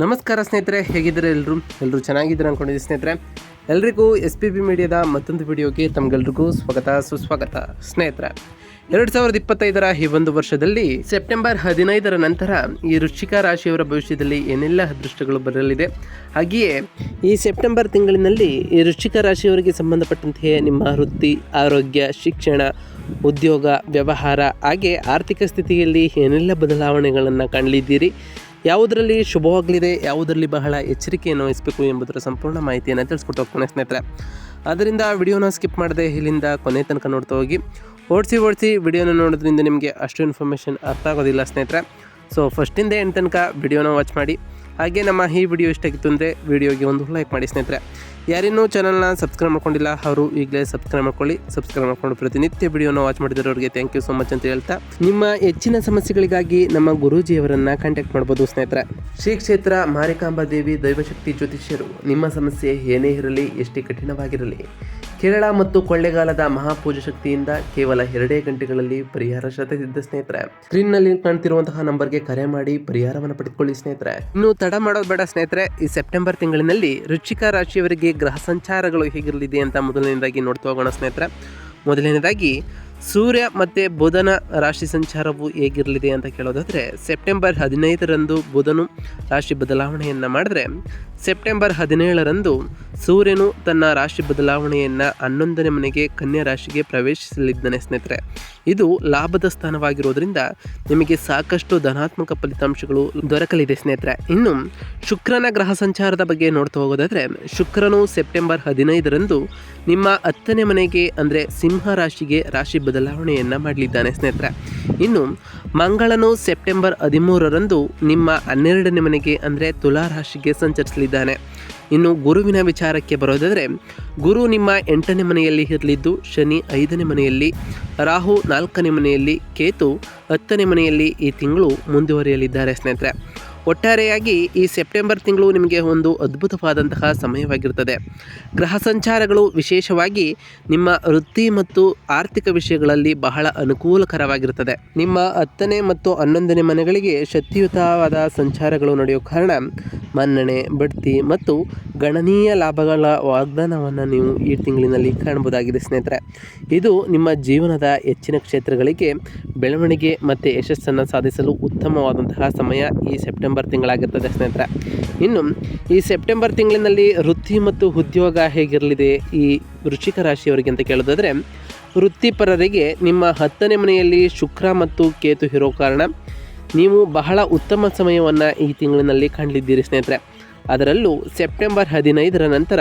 ನಮಸ್ಕಾರ ಸ್ನೇಹಿತರೆ, ಹೇಗಿದ್ದಾರೆ ಎಲ್ಲರೂ ಎಲ್ಲರೂ ಚೆನ್ನಾಗಿದ್ದಾರೆ ಅಂದ್ಕೊಂಡಿದ್ದೀನಿ ಸ್ನೇಹಿತರೆ? ಎಲ್ರಿಗೂ ಎಸ್ ಪಿ ಬಿ ಮೀಡಿಯಾದ ಮತ್ತೊಂದು ವಿಡಿಯೋಗೆ ತಮಗೆಲ್ರಿಗೂ ಸ್ವಾಗತ, ಸುಸ್ವಾಗತ. ಸ್ನೇಹಿತರೆ, ಎರಡು ಸಾವಿರದ ಇಪ್ಪತ್ತೈದರ ಈ ಒಂದು ವರ್ಷದಲ್ಲಿ ಸೆಪ್ಟೆಂಬರ್ ಹದಿನೈದರ ನಂತರ ಈ ವೃಶ್ಚಿಕ ರಾಶಿಯವರ ಭವಿಷ್ಯದಲ್ಲಿ ಏನೆಲ್ಲ ಅದೃಷ್ಟಗಳು ಬರಲಿದೆ? ಹಾಗೆಯೇ ಈ ಸೆಪ್ಟೆಂಬರ್ ತಿಂಗಳಿನಲ್ಲಿ ಈ ವೃಶ್ಚಿಕ ರಾಶಿಯವರಿಗೆ ಸಂಬಂಧಪಟ್ಟಂತೆಯೇ ನಿಮ್ಮ ವೃತ್ತಿ, ಆರೋಗ್ಯ, ಶಿಕ್ಷಣ, ಉದ್ಯೋಗ, ವ್ಯವಹಾರ, ಹಾಗೆ ಆರ್ಥಿಕ ಸ್ಥಿತಿಯಲ್ಲಿ ಏನೆಲ್ಲ ಬದಲಾವಣೆಗಳನ್ನು ಕಾಣಲಿದ್ದೀರಿ? ಯಾವುದರಲ್ಲಿ ಶುಭವಾಗಲಿದೆ ಯಾವುದರಲ್ಲಿ ಬಹಳ ಎಚ್ಚರಿಕೆಯನ್ನು ವಹಿಸಬೇಕು ಎಂಬುದರ ಸಂಪೂರ್ಣ ಮಾಹಿತಿಯನ್ನು ತಿಳಿಸ್ಕೊಟ್ಟು ಹೋಗ್ತಾನೆ ಸ್ನೇಹಿತರೆ. ಅದರಿಂದ ವಿಡಿಯೋನ ಸ್ಕಿಪ್ ಮಾಡದೆ ಇಲ್ಲಿಂದ ಕೊನೆ ತನಕ ನೋಡ್ತಾ ಹೋಗಿ. ಓಡಿಸಿ ಓಡಿಸಿ ವಿಡಿಯೋನ ನೋಡೋದ್ರಿಂದ ನಿಮಗೆ ಅಷ್ಟು ಇನ್ಫಾರ್ಮೇಷನ್ ಅರ್ಥ ಆಗೋದಿಲ್ಲ ಸ್ನೇಹಿತರೆ. ಸೊ ಫಸ್ಟಿಂದ ಎಂಟು ತನಕ ವಿಡಿಯೋನ ವಾಚ್ ಮಾಡಿ. ಹಾಗೆ ನಮ್ಮ ಈ ವಿಡಿಯೋ ಇಷ್ಟ ಆಗಿತ್ತು ಅಂದರೆ ವಿಡಿಯೋಗೆ ಒಂದು ಲೈಕ್ ಮಾಡಿ ಸ್ನೇಹಿತರೆ. ಯಾರಿನ್ನೂ ಚಾನಲ್ನ ಸಬ್ಸ್ಕ್ರೈಬ್ ಮಾಡ್ಕೊಂಡಿಲ್ಲ, ಅವರು ಈಗಲೇ ಸಬ್ಸ್ಕ್ರೈಬ್ ಮಾಡ್ಕೊಳ್ಳಿ. ಸಬ್ಸ್ಕ್ರೈಬ್ ಮಾಡ್ಕೊಂಡು ಪ್ರತಿನಿತ್ಯ ವಿಡಿಯೋನ ವಾಚ್ ಮಾಡಿದ್ರವರಿಗೆ ಥ್ಯಾಂಕ್ ಯು ಸೊ ಮಚ್ ಅಂತ ಹೇಳ್ತಾ. ನಿಮ್ಮ ಹೆಚ್ಚಿನ ಸಮಸ್ಯೆಗಳಿಗಾಗಿ ನಮ್ಮ ಗುರೂಜಿಯವರನ್ನು ಕಾಂಟ್ಯಾಕ್ಟ್ ಮಾಡ್ಬೋದು ಸ್ನೇಹಿತರೆ. ಶ್ರೀ ಕ್ಷೇತ್ರ ಮಾರಿಕಾಂಬಾ ದೇವಿ ದೈವಶಕ್ತಿ ಜ್ಯೋತಿಷ್ಯರು, ನಿಮ್ಮ ಸಮಸ್ಯೆ ಏನೇ ಇರಲಿ, ಎಷ್ಟೇ ಕಠಿಣವಾಗಿರಲಿ ಕೇರಳ ಮತ್ತು ಕೊಳ್ಳೆಗಾಲದ ಮಹಾಪೂಜೆ ಶಕ್ತಿಯಿಂದ ಕೇವಲ ಎರಡೇ ಗಂಟೆಗಳಲ್ಲಿ ಪರಿಹಾರ ಶತಸಿದ್ಧ ಸ್ನೇಹಿತರೆ. ಸ್ಕ್ರೀನ್ನಲ್ಲಿ ಕಾಣ್ತಿರುವಂತಹ ನಂಬರ್ಗೆ ಕರೆ ಮಾಡಿ ಪರಿಹಾರವನ್ನು ಪಡೆದುಕೊಳ್ಳಿ ಸ್ನೇಹಿತರೆ. ಇನ್ನು ತಡ ಮಾಡೋದು ಬೇಡ ಸ್ನೇಹಿತರೆ, ಈ ಸೆಪ್ಟೆಂಬರ್ ತಿಂಗಳಿನಲ್ಲಿ ರುಚಿಕಾ ರಾಶಿಯವರಿಗೆ ಗ್ರಹ ಸಂಚಾರಗಳು ಹೇಗಿರಲಿದೆ ಅಂತ ಮೊದಲನೇದಾಗಿ ನೋಡ್ತಾ ಹೋಗೋಣ ಸ್ನೇಹಿತರೆ. ಮೊದಲನೇದಾಗಿ, ಸೂರ್ಯ ಮತ್ತು ಬುಧನ ರಾಶಿ ಸಂಚಾರವು ಹೇಗಿರಲಿದೆ ಅಂತ ಕೇಳೋದಾದರೆ, ಸೆಪ್ಟೆಂಬರ್ ಹದಿನೈದರಂದು ಬುಧನು ರಾಶಿ ಬದಲಾವಣೆಯನ್ನು ಮಾಡಿದ್ರೆ ಸೆಪ್ಟೆಂಬರ್ ಹದಿನೇಳರಂದು ಸೂರ್ಯನು ತನ್ನ ರಾಶಿ ಬದಲಾವಣೆಯನ್ನು ಹನ್ನೊಂದನೇ ಮನೆಗೆ ಕನ್ಯಾ ರಾಶಿಗೆ ಪ್ರವೇಶಿಸಲಿದ್ದಾನೆ ಸ್ನೇಹಿತರೆ. ಇದು ಲಾಭದ ಸ್ಥಾನವಾಗಿರೋದ್ರಿಂದ ನಿಮಗೆ ಸಾಕಷ್ಟು ಧನಾತ್ಮಕ ಫಲಿತಾಂಶಗಳು ದೊರಕಲಿದೆ ಸ್ನೇಹಿತರೆ. ಇನ್ನು ಶುಕ್ರನ ಗ್ರಹ ಸಂಚಾರದ ಬಗ್ಗೆ ನೋಡ್ತಾ ಹೋಗೋದಾದರೆ, ಶುಕ್ರನು ಸೆಪ್ಟೆಂಬರ್ ಹದಿನೈದರಂದು ನಿಮ್ಮ ಹತ್ತನೇ ಮನೆಗೆ ಅಂದರೆ ಸಿಂಹ ರಾಶಿಗೆ ರಾಶಿ ಬದಲಾವಣೆಯನ್ನು ಮಾಡಲಿದ್ದಾನೆ ಸ್ನೇಹಿತರೆ. ಇನ್ನು ಮಂಗಳನು ಸೆಪ್ಟೆಂಬರ್ ಹದಿಮೂರರಂದು ನಿಮ್ಮ ಹನ್ನೆರಡನೇ ಮನೆಗೆ, ಅಂದರೆ ತುಲಾರಾಶಿಗೆ ಸಂಚರಿಸಲಿದ್ದಾನೆ. ಇನ್ನು ಗುರುವಿನ ವಿಚಾರಕ್ಕೆ ಬರೋದಾದರೆ, ಗುರು ನಿಮ್ಮ ಎಂಟನೇ ಮನೆಯಲ್ಲಿ ಇರಲಿದ್ದು, ಶನಿ ಐದನೇ ಮನೆಯಲ್ಲಿ, ರಾಹು ನಾಲ್ಕನೇ ಮನೆಯಲ್ಲಿ, ಕೇತು ಹತ್ತನೇ ಮನೆಯಲ್ಲಿ ಈ ತಿಂಗಳು ಮುಂದುವರಿಯಲಿದ್ದಾರೆ ಸ್ನೇಹಿತರೆ. ಒಟ್ಟಾರೆಯಾಗಿ ಈ ಸೆಪ್ಟೆಂಬರ್ ತಿಂಗಳು ನಿಮಗೆ ಒಂದು ಅದ್ಭುತವಾದಂತಹ ಸಮಯವಾಗಿರುತ್ತದೆ ಗ್ರಹ ಸಂಚಾರಗಳು ವಿಶೇಷವಾಗಿ ನಿಮ್ಮ ವೃತ್ತಿ ಮತ್ತು ಆರ್ಥಿಕ ವಿಷಯಗಳಲ್ಲಿ ಬಹಳ ಅನುಕೂಲಕರವಾಗಿರುತ್ತದೆ ನಿಮ್ಮ ಹತ್ತನೇ ಮತ್ತು ಹನ್ನೊಂದನೇ ಮನೆಗಳಿಗೆ ಶಕ್ತಿಯುತವಾದ ಸಂಚಾರಗಳು ನಡೆಯುವ ಕಾರಣ ಮನ್ನಣೆ, ಬಡ್ತಿ ಮತ್ತು ಗಣನೀಯ ಲಾಭಗಳ ವಾಗ್ದಾನವನ್ನು ನೀವು ಈ ತಿಂಗಳಿನಲ್ಲಿ ಕಾಣಬಹುದಾಗಿದೆ ಸ್ನೇಹಿತರೆ. ಇದು ನಿಮ್ಮ ಜೀವನದ ಹೆಚ್ಚಿನ ಕ್ಷೇತ್ರಗಳಿಗೆ ಬೆಳವಣಿಗೆ ಮತ್ತು ಯಶಸ್ಸನ್ನು ಸಾಧಿಸಲು ಉತ್ತಮವಾದಂತಹ ಸಮಯ ಈ ಸೆಪ್ಟೆಂಬರ್ ತಿಂಗಳಾಗಿರ್ತದೆ ಸ್ನೇಹಿತರೆ. ಇನ್ನು ಈ ಸೆಪ್ಟೆಂಬರ್ ತಿಂಗಳಿನಲ್ಲಿ ವೃತ್ತಿ ಮತ್ತು ಉದ್ಯೋಗ ಹೇಗಿರಲಿದೆ? ಈ ವೃಶ್ಚಿಕ ರಾಶಿಯವರಿಗೆ ಅಂತ ಕೇಳೋದಾದರೆ, ವೃತ್ತಿಪರರಿಗೆ ನಿಮ್ಮ ಹತ್ತನೇ ಮನೆಯಲ್ಲಿ ಶುಕ್ರ ಮತ್ತು ಕೇತು ಇರೋ ಕಾರಣ ನೀವು ಬಹಳ ಉತ್ತಮ ಸಮಯವನ್ನು ಈ ತಿಂಗಳಿನಲ್ಲಿ ಕಂಡಿದ್ದೀರಿ ಸ್ನೇಹಿತರೆ. ಅದರಲ್ಲೂ ಸೆಪ್ಟೆಂಬರ್ ಹದಿನೈದರ ನಂತರ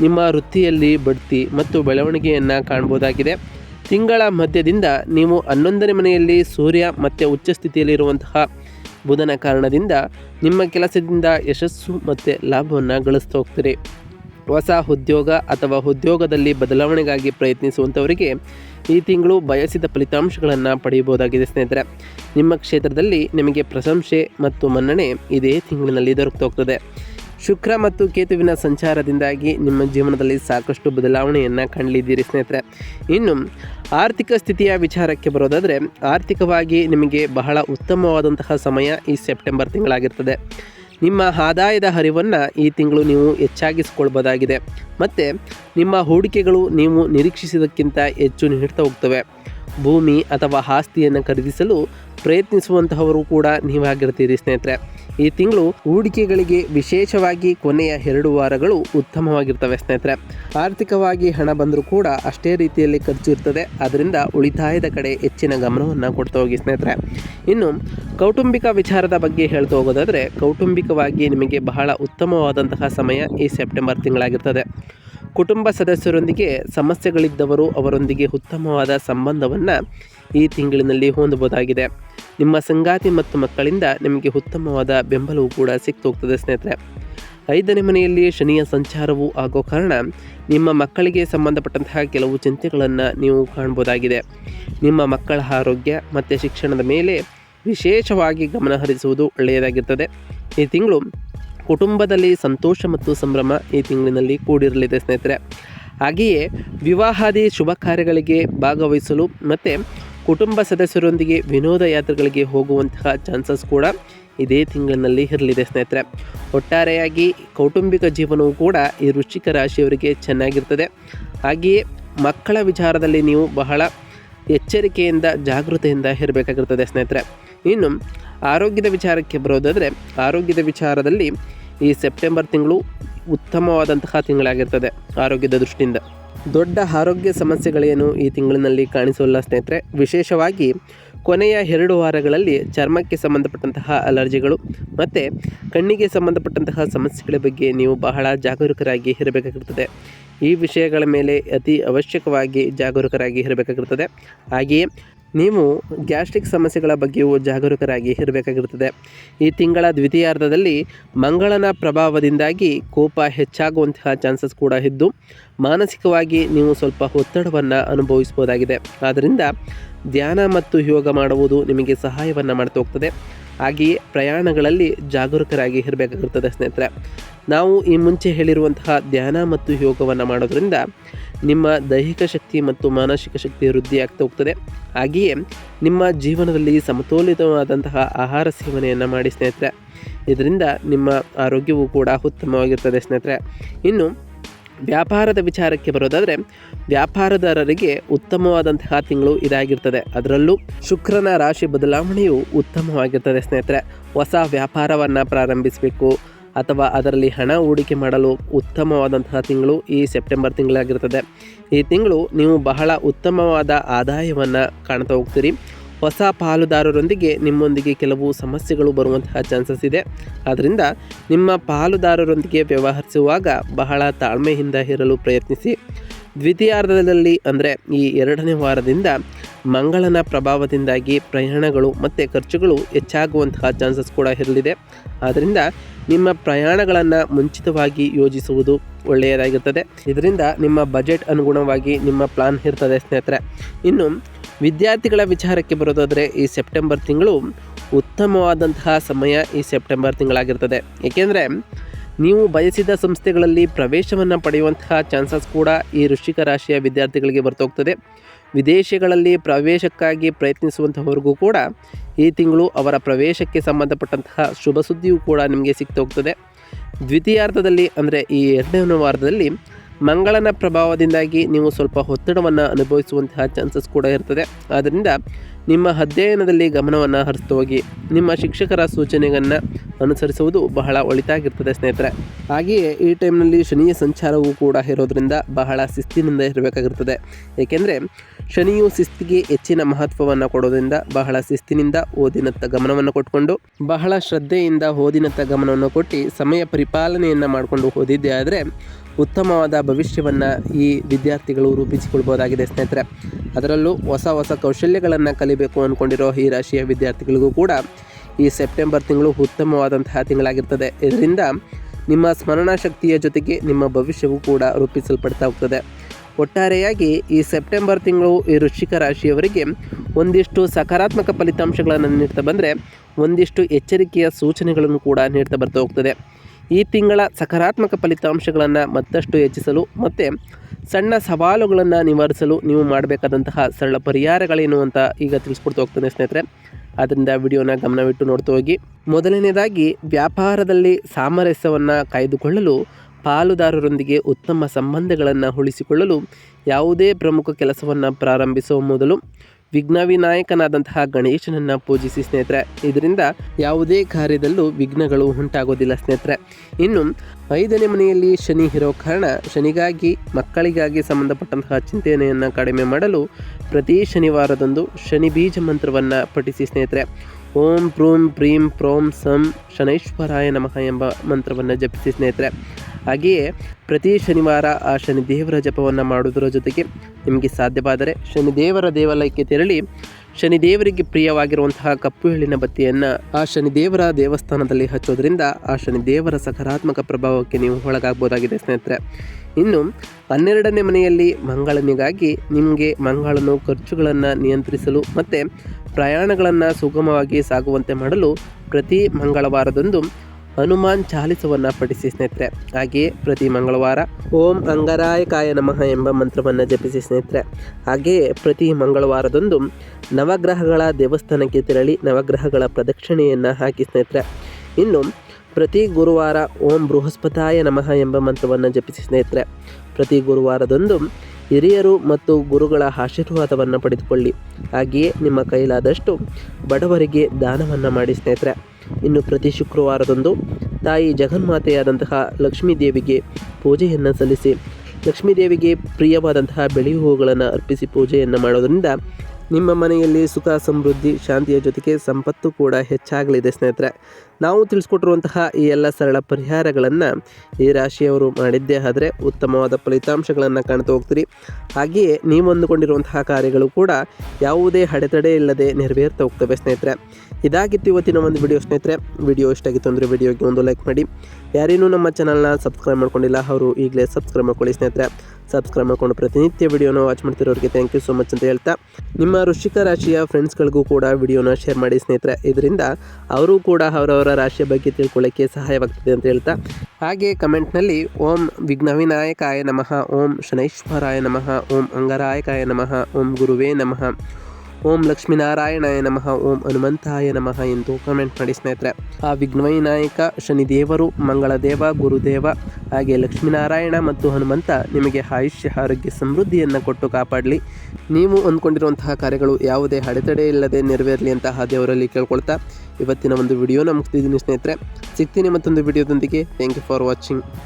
ನಿಮ್ಮ ವೃತ್ತಿಯಲ್ಲಿ ಬಡ್ತಿ ಮತ್ತು ಬೆಳವಣಿಗೆಯನ್ನು ಕಾಣ್ಬೋದಾಗಿದೆ. ತಿಂಗಳ ಮಧ್ಯದಿಂದ ನೀವು ಹನ್ನೊಂದನೇ ಮನೆಯಲ್ಲಿ ಸೂರ್ಯ ಮತ್ತು ಉಚ್ಚ ಸ್ಥಿತಿಯಲ್ಲಿರುವಂತಹ ಬುಧನ ಕಾರಣದಿಂದ ನಿಮ್ಮ ಕೆಲಸದಿಂದ ಯಶಸ್ಸು ಮತ್ತು ಲಾಭವನ್ನು ಗಳಿಸ್ತಾ ಹೋಗ್ತೀರಿ. ಹೊಸ ಉದ್ಯೋಗ ಅಥವಾ ಉದ್ಯೋಗದಲ್ಲಿ ಬದಲಾವಣೆಗಾಗಿ ಪ್ರಯತ್ನಿಸುವಂಥವರಿಗೆ ಈ ತಿಂಗಳು ಬಯಸಿದ ಫಲಿತಾಂಶಗಳನ್ನು ಪಡೆಯಬಹುದಾಗಿದೆ ಸ್ನೇಹಿತರೆ. ನಿಮ್ಮ ಕ್ಷೇತ್ರದಲ್ಲಿ ನಿಮಗೆ ಪ್ರಶಂಸೆ ಮತ್ತು ಮನ್ನಣೆ ಇದೇ ತಿಂಗಳಿನಲ್ಲಿ ದೊರಕ್ತಾ ಹೋಗ್ತದೆ. ಶುಕ್ರ ಮತ್ತು ಕೇತುವಿನ ಸಂಚಾರದಿಂದಾಗಿ ನಿಮ್ಮ ಜೀವನದಲ್ಲಿ ಸಾಕಷ್ಟು ಬದಲಾವಣೆಯನ್ನು ಕಾಣಲಿದ್ದೀರಿ ಸ್ನೇಹಿತರೆ. ಇನ್ನು, ಆರ್ಥಿಕ ಸ್ಥಿತಿಯ ವಿಚಾರಕ್ಕೆ ಬರೋದಾದರೆ, ಆರ್ಥಿಕವಾಗಿ ನಿಮಗೆ ಬಹಳ ಉತ್ತಮವಾದಂತಹ ಸಮಯ ಈ ಸೆಪ್ಟೆಂಬರ್ ತಿಂಗಳಾಗಿರ್ತದೆ. ನಿಮ್ಮ ಆದಾಯದ ಹರಿವನ್ನು ಈ ತಿಂಗಳು ನೀವು ಹೆಚ್ಚಾಗಿಸಿಕೊಳ್ಬೋದಾಗಿದೆ. ಮತ್ತು, ನಿಮ್ಮ ಹೂಡಿಕೆಗಳು ನೀವು ನಿರೀಕ್ಷಿಸಿದಕ್ಕಿಂತ ಹೆಚ್ಚು ನೀಡ್ತಾ ಹೋಗ್ತವೆ. ಭೂಮಿ ಅಥವಾ ಆಸ್ತಿಯನ್ನು ಖರೀದಿಸಲು ಪ್ರಯತ್ನಿಸುವಂತಹವರು ಕೂಡ ನೀವಾಗಿರ್ತೀರಿ ಸ್ನೇಹಿತರೆ. ಈ ತಿಂಗಳು ಹೂಡಿಕೆಗಳಿಗೆ ವಿಶೇಷವಾಗಿ ಕೊನೆಯ ಎರಡು ವಾರಗಳು ಉತ್ತಮವಾಗಿರ್ತವೆ ಸ್ನೇಹಿತರೆ. ಆರ್ಥಿಕವಾಗಿ ಹಣ ಬಂದರೂ ಕೂಡ ಅಷ್ಟೇ ರೀತಿಯಲ್ಲಿ ಖರ್ಚು ಇರ್ತದೆ. ಅದರಿಂದ ಉಳಿತಾಯದ ಕಡೆ ಹೆಚ್ಚಿನ ಗಮನವನ್ನು ಕೊಡ್ತಾ ಹೋಗಿ ಸ್ನೇಹಿತರೆ. ಇನ್ನು ಕೌಟುಂಬಿಕ ವಿಚಾರದ ಬಗ್ಗೆ ಹೇಳ್ತಾ ಹೋಗೋದಾದರೆ ಕೌಟುಂಬಿಕವಾಗಿ ನಿಮಗೆ ಬಹಳ ಉತ್ತಮವಾದಂತಹ ಸಮಯ ಈ ಸೆಪ್ಟೆಂಬರ್ ತಿಂಗಳಾಗಿರ್ತದೆ. ಕುಟುಂಬ ಸದಸ್ಯರೊಂದಿಗೆ ಸಮಸ್ಯೆಗಳಿದ್ದವರು ಅವರೊಂದಿಗೆ ಉತ್ತಮವಾದ ಸಂಬಂಧವನ್ನು ಈ ತಿಂಗಳಿನಲ್ಲಿ ಹೊಂದಬಹುದಾಗಿದೆ. ನಿಮ್ಮ ಸಂಗಾತಿ ಮತ್ತು ಮಕ್ಕಳಿಂದ ನಿಮಗೆ ಉತ್ತಮವಾದ ಬೆಂಬಲವೂ ಕೂಡ ಸಿಕ್ತು ಹೋಗ್ತದೆ ಸ್ನೇಹಿತರೆ. ಐದನೇ ಮನೆಯಲ್ಲಿ ಶನಿಯ ಸಂಚಾರವು ಆಗೋ ಕಾರಣ ನಿಮ್ಮ ಮಕ್ಕಳಿಗೆ ಸಂಬಂಧಪಟ್ಟಂತಹ ಕೆಲವು ಚಿಂತೆಗಳನ್ನು ನೀವು ಕಾಣ್ಬೋದಾಗಿದೆ. ನಿಮ್ಮ ಮಕ್ಕಳ ಆರೋಗ್ಯ ಮತ್ತು ಶಿಕ್ಷಣದ ಮೇಲೆ ವಿಶೇಷವಾಗಿ ಗಮನ ಹರಿಸುವುದು ಒಳ್ಳೆಯದಾಗಿರ್ತದೆ. ಈ ತಿಂಗಳು ಕುಟುಂಬದಲ್ಲಿ ಸಂತೋಷ ಮತ್ತು ಸಂಭ್ರಮ ಈ ತಿಂಗಳಿನಲ್ಲಿ ಕೂಡಿರಲಿದೆ, ಸ್ನೇಹಿತರೆ. ಹಾಗೆಯೇ ವಿವಾಹಾದಿ ಶುಭ ಕಾರ್ಯಗಳಿಗೆ ಭಾಗವಹಿಸಲು ಮತ್ತು ಕುಟುಂಬ ಸದಸ್ಯರೊಂದಿಗೆ ವಿನೋದ ಯಾತ್ರೆಗಳಿಗೆ ಹೋಗುವಂತಹ ಚಾನ್ಸಸ್ ಕೂಡ ಇದೇ ತಿಂಗಳಿನಲ್ಲಿ ಇರಲಿದೆ ಸ್ನೇಹಿತರೆ. ಒಟ್ಟಾರೆಯಾಗಿ ಕೌಟುಂಬಿಕ ಜೀವನವು ಕೂಡ ಈ ವೃಶ್ಚಿಕ ರಾಶಿಯವರಿಗೆ ಚೆನ್ನಾಗಿರ್ತದೆ. ಹಾಗೆಯೇ ಮಕ್ಕಳ ವಿಚಾರದಲ್ಲಿ ನೀವು ಬಹಳ ಎಚ್ಚರಿಕೆಯಿಂದ, ಜಾಗೃತೆಯಿಂದ ಇರಬೇಕಾಗಿರ್ತದೆ ಸ್ನೇಹಿತರೆ. ಇನ್ನು ಆರೋಗ್ಯದ ವಿಚಾರಕ್ಕೆ ಬರೋದಾದರೆ, ಆರೋಗ್ಯದ ವಿಚಾರದಲ್ಲಿ ಈ ಸೆಪ್ಟೆಂಬರ್ ತಿಂಗಳು ಉತ್ತಮವಾದಂತಹ ತಿಂಗಳಾಗಿರ್ತದೆ ಆರೋಗ್ಯದ ದೃಷ್ಟಿಯಿಂದ. ದೊಡ್ಡ ಆರೋಗ್ಯ ಸಮಸ್ಯೆಗಳೇನು ಈ ತಿಂಗಳಿನಲ್ಲಿ ಕಾಣಿಸೋಲ್ಲ ಸ್ನೇಹಿತರೆ. ವಿಶೇಷವಾಗಿ ಕೊನೆಯ ಎರಡು ವಾರಗಳಲ್ಲಿ ಚರ್ಮಕ್ಕೆ ಸಂಬಂಧಪಟ್ಟಂತಹ ಅಲರ್ಜಿಗಳು ಮತ್ತು ಕಣ್ಣಿಗೆ ಸಂಬಂಧಪಟ್ಟಂತಹ ಸಮಸ್ಯೆಗಳ ಬಗ್ಗೆ ನೀವು ಬಹಳ ಜಾಗರೂಕರಾಗಿ ಇರಬೇಕಾಗಿರ್ತದೆ. ಈ ವಿಷಯಗಳ ಮೇಲೆ ಅತಿ ಅವಶ್ಯಕವಾಗಿ ಜಾಗರೂಕರಾಗಿ ಇರಬೇಕಾಗಿರ್ತದೆ. ಹಾಗೆಯೇ ನೀವು ಗ್ಯಾಸ್ಟ್ರಿಕ್ ಸಮಸ್ಯೆಗಳ ಬಗ್ಗೆಯೂ ಜಾಗರೂಕರಾಗಿ ಇರಬೇಕಾಗಿರುತ್ತದೆ. ಈ ತಿಂಗಳ ದ್ವಿತೀಯಾರ್ಧದಲ್ಲಿ ಮಂಗಳನ ಪ್ರಭಾವದಿಂದಾಗಿ ಕೋಪ ಹೆಚ್ಚಾಗುವಂತಹ ಚಾನ್ಸಸ್ ಕೂಡ ಇದ್ದು, ಮಾನಸಿಕವಾಗಿ ನೀವು ಸ್ವಲ್ಪ ಒತ್ತಡವನ್ನು ಅನುಭವಿಸ್ಬೋದಾಗಿದೆ ಆದ್ದರಿಂದ ಧ್ಯಾನ ಮತ್ತು ಯೋಗ ಮಾಡುವುದು ನಿಮಗೆ ಸಹಾಯವನ್ನು ಮಾಡ್ತಾ ಹೋಗ್ತದೆ. ಹಾಗೆಯೇ ಪ್ರಯಾಣಗಳಲ್ಲಿ ಜಾಗರೂಕರಾಗಿ ಇರಬೇಕಾಗುತ್ತದೆ ಸ್ನೇಹಿತರೆ. ನಾವು ಈ ಮುಂಚೆ ಹೇಳಿರುವಂತಹ ಧ್ಯಾನ ಮತ್ತು ಯೋಗವನ್ನು ಮಾಡೋದರಿಂದ ನಿಮ್ಮ ದೈಹಿಕ ಶಕ್ತಿ ಮತ್ತು ಮಾನಸಿಕ ಶಕ್ತಿ ವೃದ್ಧಿಯಾಗ್ತಾ ಹೋಗ್ತದೆ. ಹಾಗೆಯೇ ನಿಮ್ಮ ಜೀವನದಲ್ಲಿ ಸಮತೋಲಿತವಾದಂತಹ ಆಹಾರ ಸೇವನೆಯನ್ನು ಮಾಡಿ ಸ್ನೇಹಿತರೆ. ಇದರಿಂದ ನಿಮ್ಮ ಆರೋಗ್ಯವು ಕೂಡ ಉತ್ತಮವಾಗಿರ್ತದೆ ಸ್ನೇಹಿತರೆ. ಇನ್ನು ವ್ಯಾಪಾರದ ವಿಚಾರಕ್ಕೆ ಬರೋದಾದರೆ, ವ್ಯಾಪಾರದಾರರಿಗೆ ಉತ್ತಮವಾದಂತಹ ತಿಂಗಳು ಇದಾಗಿರ್ತದೆ. ಅದರಲ್ಲೂ ಶುಕ್ರನ ರಾಶಿ ಬದಲಾವಣೆಯು ಉತ್ತಮವಾಗಿರ್ತದೆ ಸ್ನೇಹಿತರೆ. ಹೊಸ ವ್ಯಾಪಾರವನ್ನು ಪ್ರಾರಂಭಿಸಬೇಕು, ಅಥವಾ ಅದರಲ್ಲಿ ಹಣ ಹೂಡಿಕೆ ಮಾಡಲು ಉತ್ತಮವಾದಂತಹ ತಿಂಗಳು ಈ ಸೆಪ್ಟೆಂಬರ್ ತಿಂಗಳಾಗಿರ್ತದೆ. ಈ ತಿಂಗಳು ನೀವು ಬಹಳ ಉತ್ತಮವಾದ ಆದಾಯವನ್ನು ಕಾಣ್ತಾ ಹೋಗ್ತೀರಿ. ಹೊಸ ಪಾಲುದಾರರೊಂದಿಗೆ ನಿಮ್ಮೊಂದಿಗೆ ಕೆಲವು ಸಮಸ್ಯೆಗಳು ಬರುವಂತಹ ಚಾನ್ಸಸ್ ಇದೆ. ಆದ್ದರಿಂದ ನಿಮ್ಮ ಪಾಲುದಾರರೊಂದಿಗೆ ವ್ಯವಹರಿಸುವಾಗ ಬಹಳ ತಾಳ್ಮೆಯಿಂದ ಇರಲು ಪ್ರಯತ್ನಿಸಿ. ದ್ವಿತೀಯಾರ್ಧದಲ್ಲಿ ಅಂದರೆ ಈ ಎರಡನೇ ವಾರದಿಂದ ಮಂಗಳನ ಪ್ರಭಾವದಿಂದಾಗಿ ಪ್ರಯಾಣಗಳು ಮತ್ತು ಖರ್ಚುಗಳು ಹೆಚ್ಚಾಗುವಂತಹ ಚಾನ್ಸಸ್ ಕೂಡ ಇರಲಿದೆ. ಆದ್ದರಿಂದ ನಿಮ್ಮ ಪ್ರಯಾಣಗಳನ್ನು ಮುಂಚಿತವಾಗಿ ಯೋಜಿಸುವುದು ಒಳ್ಳೆಯದಾಗಿರ್ತದೆ. ಇದರಿಂದ ನಿಮ್ಮ ಬಜೆಟ್ ಅನುಗುಣವಾಗಿ ನಿಮ್ಮ ಪ್ಲಾನ್ ಇರ್ತದೆ ಸ್ನೇಹಿತರೆ. ಇನ್ನು ವಿದ್ಯಾರ್ಥಿಗಳ ವಿಚಾರಕ್ಕೆ ಬರೋದಾದರೆ ಈ ಸೆಪ್ಟೆಂಬರ್ ತಿಂಗಳು ಉತ್ತಮವಾದಂತಹ ಸಮಯ ಈ ಸೆಪ್ಟೆಂಬರ್ ತಿಂಗಳಾಗಿರ್ತದೆ. ಏಕೆಂದರೆ ನೀವು ಬಯಸಿದ ಸಂಸ್ಥೆಗಳಲ್ಲಿ ಪ್ರವೇಶವನ್ನು ಪಡೆಯುವಂತಹ ಚಾನ್ಸಸ್ ಕೂಡ ಈ ವೃಶ್ಚಿಕ ರಾಶಿಯ ವಿದ್ಯಾರ್ಥಿಗಳಿಗೆ ಬರ್ತೋಗ್ತದೆ ವಿದೇಶಗಳಲ್ಲಿ ಪ್ರವೇಶಕ್ಕಾಗಿ ಪ್ರಯತ್ನಿಸುವಂಥವರಿಗೂ ಕೂಡ ಈ ತಿಂಗಳು ಅವರ ಪ್ರವೇಶಕ್ಕೆ ಸಂಬಂಧಪಟ್ಟಂತಹ ಶುಭ ಸುದ್ದಿಯೂ ಕೂಡ ನಿಮಗೆ ಸಿಗ್ತಾ ಹೋಗ್ತದೆ ದ್ವಿತೀಯಾರ್ಧದಲ್ಲಿ ಅಂದರೆ ಈ ಎರಡನೇ ವಾರದಲ್ಲಿ ಮಂಗಳನ ಪ್ರಭಾವದಿಂದಾಗಿ ನೀವು ಸ್ವಲ್ಪ ಒತ್ತಡವನ್ನು ಅನುಭವಿಸುವಂತಹ ಚಾನ್ಸಸ್ ಕೂಡ ಇರ್ತದೆ. ಆದ್ದರಿಂದ ನಿಮ್ಮ ಅಧ್ಯಯನದಲ್ಲಿ ಗಮನವನ್ನು ಹರಿಸ್ತು ಹೋಗಿ, ನಿಮ್ಮ ಶಿಕ್ಷಕರ ಸೂಚನೆಗಳನ್ನು ಅನುಸರಿಸುವುದು ಬಹಳ ಒಳಿತಾಗಿರ್ತದೆ ಸ್ನೇಹಿತರೆ. ಹಾಗೆಯೇ ಈ ಟೈಮ್ನಲ್ಲಿ ಶನಿಯ ಸಂಚಾರವೂ ಕೂಡ ಇರೋದರಿಂದ ಬಹಳ ಶಿಸ್ತಿನಿಂದ ಇರಬೇಕಾಗಿರ್ತದೆ. ಏಕೆಂದರೆ ಶನಿಯು ಶಿಸ್ತಿಗೆ ಹೆಚ್ಚಿನ ಮಹತ್ವವನ್ನು ಕೊಡೋದ್ರಿಂದ ಬಹಳ ಶಿಸ್ತಿನಿಂದ ಓದಿನತ್ತ ಗಮನವನ್ನು ಕೊಟ್ಕೊಂಡು, ಬಹಳ ಶ್ರದ್ಧೆಯಿಂದ ಓದಿನತ್ತ ಗಮನವನ್ನು ಕೊಟ್ಟು ಸಮಯ ಪರಿಪಾಲನೆಯನ್ನು ಮಾಡಿಕೊಂಡು ಓದಿದ್ದೇ ಆದರೆ ಉತ್ತಮವಾದ ಭವಿಷ್ಯವನ್ನು ಈ ವಿದ್ಯಾರ್ಥಿಗಳು ರೂಪಿಸಿಕೊಳ್ಬೋದಾಗಿದೆ ಸ್ನೇಹಿತರೆ. ಅದರಲ್ಲೂ ಹೊಸ ಹೊಸ ಕೌಶಲ್ಯಗಳನ್ನು ಕಲಿಬೇಕು ಅಂದ್ಕೊಂಡಿರೋ ಈ ರಾಶಿಯ ವಿದ್ಯಾರ್ಥಿಗಳಿಗೂ ಕೂಡ ಈ ಸೆಪ್ಟೆಂಬರ್ ತಿಂಗಳು ಉತ್ತಮವಾದಂತಹ ತಿಂಗಳಾಗಿರ್ತದೆ. ಇದರಿಂದ ನಿಮ್ಮ ಸ್ಮರಣಾಶಕ್ತಿಯ ಜೊತೆಗೆ ನಿಮ್ಮ ಭವಿಷ್ಯವು ಕೂಡ ರೂಪಿಸಲ್ಪಡ್ತಾ ಹೋಗ್ತದೆ. ಒಟ್ಟಾರೆಯಾಗಿ ಈ ಸೆಪ್ಟೆಂಬರ್ ತಿಂಗಳು ಈ ವೃಶ್ಚಿಕ ರಾಶಿಯವರಿಗೆ ಒಂದಿಷ್ಟು ಸಕಾರಾತ್ಮಕ ಫಲಿತಾಂಶಗಳನ್ನು ನೀಡ್ತಾ ಬಂದರೆ ಒಂದಿಷ್ಟು ಎಚ್ಚರಿಕೆಯ ಸೂಚನೆಗಳನ್ನು ಕೂಡ ನೀಡ್ತಾ ಬರ್ತಾ ಹೋಗ್ತದೆ. ಈ ತಿಂಗಳ ಸಕಾರಾತ್ಮಕ ಫಲಿತಾಂಶಗಳನ್ನು ಮತ್ತಷ್ಟು ಹೆಚ್ಚಿಸಲು ಮತ್ತು ಸಣ್ಣ ಸವಾಲುಗಳನ್ನು ನಿವಾರಿಸಲು ನೀವು ಮಾಡಬೇಕಾದಂತಹ ಸರಳ ಪರಿಹಾರಗಳೇನು ಅಂತ ಈಗ ತಿಳಿಸ್ಕೊಡ್ತಾ ಹೋಗ್ತಾನೆ ಸ್ನೇಹಿತರೆ. ಆದ್ದರಿಂದ ವಿಡಿಯೋನ ಗಮನವಿಟ್ಟು ನೋಡ್ತಾ ಹೋಗಿ. ಮೊದಲನೇದಾಗಿ ವ್ಯಾಪಾರದಲ್ಲಿ ಸಾಮರಸ್ಯವನ್ನು ಕಾಯ್ದುಕೊಳ್ಳಲು ಪಾಲುದಾರರೊಂದಿಗೆ ಉತ್ತಮ ಸಂಬಂಧಗಳನ್ನು ಉಳಿಸಿಕೊಳ್ಳಲು ಯಾವುದೇ ಪ್ರಮುಖ ಕೆಲಸವನ್ನು ಪ್ರಾರಂಭಿಸುವ ಮೊದಲು ವಿಘ್ನ ವಿನಾಯಕನಾದಂತಹ ಗಣೇಶನನ್ನು ಪೂಜಿಸಿ ಸ್ನೇಹಿತರೆ. ಇದರಿಂದ ಯಾವುದೇ ಕಾರ್ಯದಲ್ಲೂ ವಿಘ್ನಗಳು ಉಂಟಾಗೋದಿಲ್ಲ ಸ್ನೇಹಿತರೆ. ಇನ್ನು ಐದನೇ ಮನೆಯಲ್ಲಿ ಶನಿ ಇರೋ ಕಾರಣ ಶನಿಗಾಗಿ, ಮಕ್ಕಳಿಗಾಗಿ ಸಂಬಂಧಪಟ್ಟಂತಹ ಚಿಂತನೆಯನ್ನು ಕಡಿಮೆ ಮಾಡಲು ಪ್ರತಿ ಶನಿವಾರದಂದು ಶನಿ ಬೀಜ ಮಂತ್ರವನ್ನು ಪಠಿಸಿ ಸ್ನೇಹಿತರೆ. ಓಂ ಪ್ರೂಂ ಪ್ರೀಂ ಪ್ರೋಂ ಸಂ ಶನೈಶ್ವರಾಯ ನಮಃ ಎಂಬ ಮಂತ್ರವನ್ನು ಜಪಿಸಿ ಸ್ನೇಹಿತರೆ. ಹಾಗೆಯೇ ಪ್ರತಿ ಶನಿವಾರ ಆ ಶನಿದೇವರ ಜಪವನ್ನು ಮಾಡುವುದರ ಜೊತೆಗೆ ನಿಮಗೆ ಸಾಧ್ಯವಾದರೆ ಶನಿದೇವರ ದೇವಾಲಯಕ್ಕೆ ತೆರಳಿ ಶನಿದೇವರಿಗೆ ಪ್ರಿಯವಾಗಿರುವಂತಹ ಕಪ್ಪು ಹೇಳಿನ ಬತ್ತಿಯನ್ನು ಆ ಶನಿದೇವರ ದೇವಸ್ಥಾನದಲ್ಲಿ ಹಚ್ಚೋದ್ರಿಂದ ಆ ಶನಿದೇವರ ಸಕಾರಾತ್ಮಕ ಪ್ರಭಾವಕ್ಕೆ ನೀವು ಒಳಗಾಗ್ಬೋದಾಗಿದೆ ಸ್ನೇಹಿತರೆ. ಇನ್ನು ಹನ್ನೆರಡನೇ ಮನೆಯಲ್ಲಿ ಮಂಗಳನಿಗಾಗಿ ನಿಮಗೆ ಮಂಗಳನು ಖರ್ಚುಗಳನ್ನು ನಿಯಂತ್ರಿಸಲು ಮತ್ತು ಪ್ರಯಾಣಗಳನ್ನು ಸುಗಮವಾಗಿ ಸಾಗುವಂತೆ ಮಾಡಲು ಪ್ರತಿ ಮಂಗಳವಾರದಂದು ಹನುಮಾನ್ ಚಾಲಿಸವನ್ನು ಪಠಿಸಿ ಸ್ನೇಹಿತರೆ. ಹಾಗೆಯೇ ಪ್ರತಿ ಮಂಗಳವಾರ ಓಂ ಅಂಗರಾಯಕಾಯ ನಮಃ ಎಂಬ ಮಂತ್ರವನ್ನು ಜಪಿಸಿ ಸ್ನೇಹಿತರೆ. ಹಾಗೆಯೇ ಪ್ರತಿ ಮಂಗಳವಾರದಂದು ನವಗ್ರಹಗಳ ದೇವಸ್ಥಾನಕ್ಕೆ ತೆರಳಿ ನವಗ್ರಹಗಳ ಪ್ರದಕ್ಷಿಣೆಯನ್ನು ಹಾಕಿ ಸ್ನೇಹಿತರೆ. ಇನ್ನು ಪ್ರತಿ ಗುರುವಾರ ಓಂ ಬೃಹಸ್ಪತಾಯ ನಮಃ ಎಂಬ ಮಂತ್ರವನ್ನು ಜಪಿಸಿ ಸ್ನೇಹಿತರೆ. ಪ್ರತಿ ಗುರುವಾರದಂದು ಹಿರಿಯರು ಮತ್ತು ಗುರುಗಳ ಆಶೀರ್ವಾದವನ್ನು ಪಡೆದುಕೊಳ್ಳಿ. ಹಾಗೆಯೇ ನಿಮ್ಮ ಕೈಲಾದಷ್ಟು ಬಡವರಿಗೆ ದಾನವನ್ನು ಮಾಡಿ ಸ್ನೇಹಿತರೆ. ಇನ್ನು ಪ್ರತಿ ಶುಕ್ರವಾರದಂದು ತಾಯಿ ಜಗನ್ಮಾತೆಯಾದಂತಹ ಲಕ್ಷ್ಮೀ ದೇವಿಗೆ ಪೂಜೆಯನ್ನು ಸಲ್ಲಿಸಿ ಲಕ್ಷ್ಮೀ ದೇವಿಗೆ ಪ್ರಿಯವಾದಂತಹ ಬೆಳೆ ಹೂವುಗಳನ್ನು ಅರ್ಪಿಸಿ ಪೂಜೆಯನ್ನು ಮಾಡೋದರಿಂದ ನಿಮ್ಮ ಮನೆಯಲ್ಲಿ ಸುಖ, ಸಮೃದ್ಧಿ, ಶಾಂತಿಯ ಜೊತೆಗೆ ಸಂಪತ್ತು ಕೂಡ ಹೆಚ್ಚಾಗಲಿದೆ ಸ್ನೇಹಿತರೆ. ನಾವು ತಿಳಿಸ್ಕೊಟ್ಟಿರುವಂತಹ ಈ ಎಲ್ಲ ಸರಳ ಪರಿಹಾರಗಳನ್ನು ಈ ರಾಶಿಯವರು ಮಾಡಿದ್ದೇ ಆದರೆ ಉತ್ತಮವಾದ ಫಲಿತಾಂಶಗಳನ್ನು ಕಾಣ್ತಾ ಹೋಗ್ತೀರಿ. ಹಾಗೆಯೇ ನೀವು ಅಂದುಕೊಂಡಿರುವಂತಹ ಕಾರ್ಯಗಳು ಕೂಡ ಯಾವುದೇ ಅಡೆತಡೆ ಇಲ್ಲದೆ ನೆರವೇರ್ತಾ ಹೋಗ್ತವೆ ಸ್ನೇಹಿತರೆ. ಇದಾಗಿತ್ತು ಇವತ್ತಿನ ಒಂದು ವಿಡಿಯೋ ಸ್ನೇಹಿತರೆ. ವಿಡಿಯೋ ಇಷ್ಟ ಆಗಿತ್ತು ಅಂದರೆ ವಿಡಿಯೋಗೆ ಒಂದು ಲೈಕ್ ಮಾಡಿ. ಯಾರೇನೂ ನಮ್ಮ ಚಾನಲ್ನ ಸಬ್ಸ್ಕ್ರೈಬ್ ಮಾಡ್ಕೊಂಡಿಲ್ಲ, ಅವರು ಈಗಲೇ ಸಬ್ಸ್ಕ್ರೈಬ್ ಮಾಡ್ಕೊಳ್ಳಿ ಸ್ನೇಹಿತರೆ. ಸಬ್ಸ್ಕ್ರೈಬ್ ಮಾಡ್ಕೊಂಡು ಪ್ರತಿನಿತ್ಯ ವಿಡಿಯೋನ ವಾಚ್ ಮಾಡ್ತಿರೋರಿಗೆ ಥ್ಯಾಂಕ್ ಯು ಸೊ ಮಚ್ ಅಂತ ಹೇಳ್ತಾ. ನಿಮ್ಮ ವೃಶ್ಚಿಕ ರಾಶಿಯ ಫ್ರೆಂಡ್ಸ್ಗಳಿಗೂ ಕೂಡ ವಿಡಿಯೋನ ಶೇರ್ ಮಾಡಿ ಸ್ನೇಹಿತರೆ. ಇದರಿಂದ ಅವರು ಕೂಡ ಅವರವರ ರಾಶಿಯ ಬಗ್ಗೆ ತಿಳ್ಕೊಳ್ಳೋಕ್ಕೆ ಸಹಾಯವಾಗ್ತದೆ ಅಂತ ಹೇಳ್ತಾ. ಹಾಗೆ ಕಮೆಂಟ್ನಲ್ಲಿ ಓಂ ವಿಘ್ನವಿನಾಯಕಾಯ ನಮಃ, ಓಂ ಶನೈಶ್ವರಾಯ ನಮಃ, ಓಂ ಅಂಗರಾಯಕಾಯ ನಮಃ, ಓಂ ಗುರುವೇ ನಮಃ. ಓಂ ಲಕ್ಷ್ಮೀನಾರಾಯಣಾಯ ನಮಃ, ಓಂ ಹನುಮಂತಾಯ ನಮಃ ಎಂದು ಕಮೆಂಟ್ ಮಾಡಿ ಸ್ನೇಹಿತರೆ. ಆ ವಿಘ್ನವಿನಾಯಕ ಶನಿದೇವರು, ಮಂಗಳದೇವ, ಗುರುದೇವ ಹಾಗೆ ಲಕ್ಷ್ಮೀನಾರಾಯಣ ಮತ್ತು ಹನುಮಂತ ನಿಮಗೆ ಆಯುಷ್ಯ, ಆರೋಗ್ಯ, ಸಮೃದ್ಧಿಯನ್ನು ಕೊಟ್ಟು ಕಾಪಾಡಲಿ. ನೀವು ಅಂದ್ಕೊಂಡಿರುವಂತಹ ಕಾರ್ಯಗಳು ಯಾವುದೇ ಅಡೆತಡೆ ಇಲ್ಲದೆ ನೆರವೇರಲಿ ಅಂತ ದೇವರಲ್ಲಿ ಕೇಳ್ಕೊಳ್ತಾ ಇವತ್ತಿನ ಒಂದು ವಿಡಿಯೋನ ಮುಗಿಸ್ತಿದ್ದೀನಿ ಸ್ನೇಹಿತರೆ. ಸಿಗ್ತೀನಿ ಮತ್ತೊಂದು ವಿಡಿಯೋದೊಂದಿಗೆ. Thank you for watching